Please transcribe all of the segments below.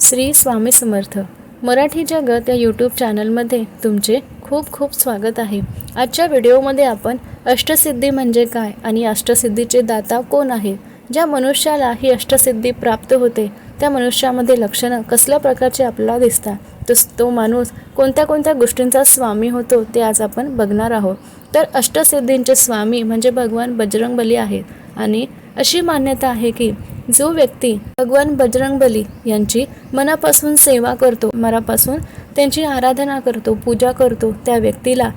श्री स्वामी समर्थ. मराठी जगत या यूट्यूब चॅनलमध्ये तुमचे खूप खूप स्वागत आहे. आजच्या व्हिडिओमध्ये आपण अष्टसिद्धी म्हणजे काय आणि अष्टसिद्धीचे दाता कोण आहेत? ज्या मनुष्याला ही अष्टसिद्धी प्राप्त होते त्या मनुष्यामध्ये लक्षणं कसल्या प्रकारचे आपल्याला दिसतात? तस तो माणूस कोणत्या कोणत्या गोष्टींचा स्वामी होतो ते आज आपण बघणार आहोत. तर अष्टसिद्धींचे स्वामी म्हणजे भगवान बजरंगबली आहेत. आणि अशी मान्यता आहे की जो व्यक्ती भगवान बजरंगबली यांची मनापासून सेवा करतो मनापासून त्यांची आराधना करतो पूजा करतो त्या व्यक्तीला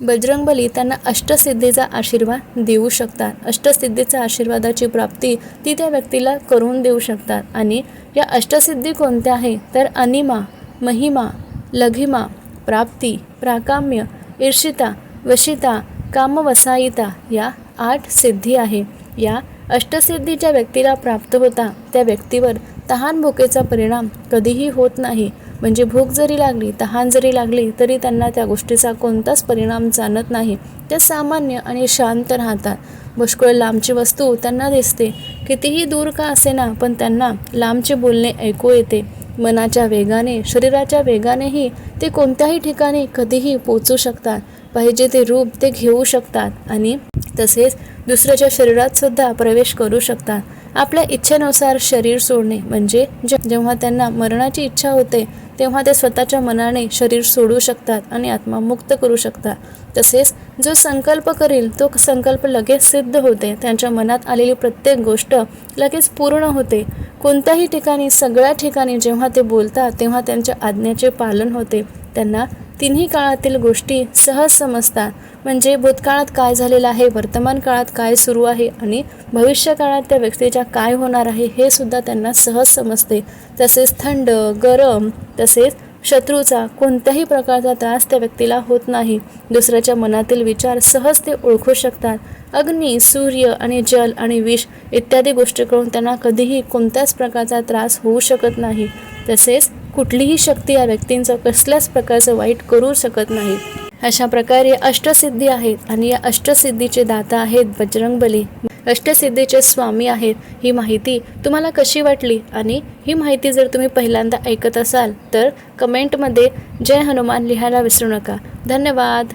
बजरंगबली त्यांना अष्टसिद्धीचा आशीर्वाद देऊ शकतात. अष्टसिद्धीचा आशीर्वादाची प्राप्ती ती त्या व्यक्तीला करून देऊ शकतात. आणि या अष्टसिद्धी कोणत्या आहे? तर अनिमा महिमा लघिमा प्राप्ती प्राकाम्य ईर्षिता वशिता कामवसायिता या आठ सिद्धी आहे. या अष्टसिद्धीच्या व्यक्तीला प्राप्त होता. त्या व्यक्तीवर तहान भुकेचा परिणाम कधीही होत नाही. म्हणजे भूक जरी लागली तहान जरी लागली तरी त्यांना त्या गोष्टीचा कोणताच परिणाम जाणत नाही. ते सामान्य आणि शांत राहतात. पुष्कळ लांबची वस्तू त्यांना दिसते. कितीही दूर का असेना पण त्यांना लांबचे बोलणे ऐकू येते. मनाच्या वेगाने शरीराच्या वेगानेही ते कोणत्याही ठिकाणी कधीही पोचू शकतात. पाहिजे ते रूप ते घेऊ शकतात आणि तसेच दुसऱ्याच्या शरीरात सुद्धा प्रवेश करू शकतात. आपल्या इच्छेनुसार शरीर सोडणे म्हणजे जेव्हा त्यांना मरणाची इच्छा होते तेव्हा ते स्वतःच्या मनाने शरीर सोडू शकतात आणि आत्मा मुक्त करू शकतात. तसेच जो संकल्प करील तो संकल्प लगेच सिद्ध होते. त्यांच्या मनात आलेली प्रत्येक गोष्ट लगेच पूर्ण होते. कोणत्याही ठिकाणी सगळ्या ठिकाणी जेव्हा ते बोलतात तेव्हा त्यांच्या आज्ञेचे पालन होते. त्यांना तिन्ही काळातील गोष्टी सहज समजतात. म्हणजे भूतकाळात काय झालेलं आहे वर्तमान काळात काय सुरू आहे आणि भविष्यकाळात त्या व्यक्तीच्या काय होणार आहे हे सुद्धा त्यांना सहज समजते. तसेच थंड गरम तसेच शत्रूचा कोणत्याही प्रकारचा त्रास त्या व्यक्तीला होत नाही. दुसऱ्याच्या मनातील विचार सहज ते ओळखू शकतात. अग्नी सूर्य आणि जल आणि विष इत्यादी गोष्टीकडून त्यांना कधीही कोणत्याच प्रकारचा त्रास होऊ शकत नाही. तसेच कुठलीही शक्ती या व्यक्तींचं कसल्याच प्रकारचं वाईट करू शकत नाही. अशा प्रकारे अष्टसिद्धी आहेत आणि या अष्टसिद्धीचे दाता आहेत बजरंगबली. अष्टसिद्धीचे स्वामी आहेत ही माहिती तुम्हाला कशी वाटली? आणि ही माहिती जर तुम्ही पहिल्यांदा ऐकत असाल तर कमेंटमध्ये जय हनुमान लिहायला विसरू नका. धन्यवाद.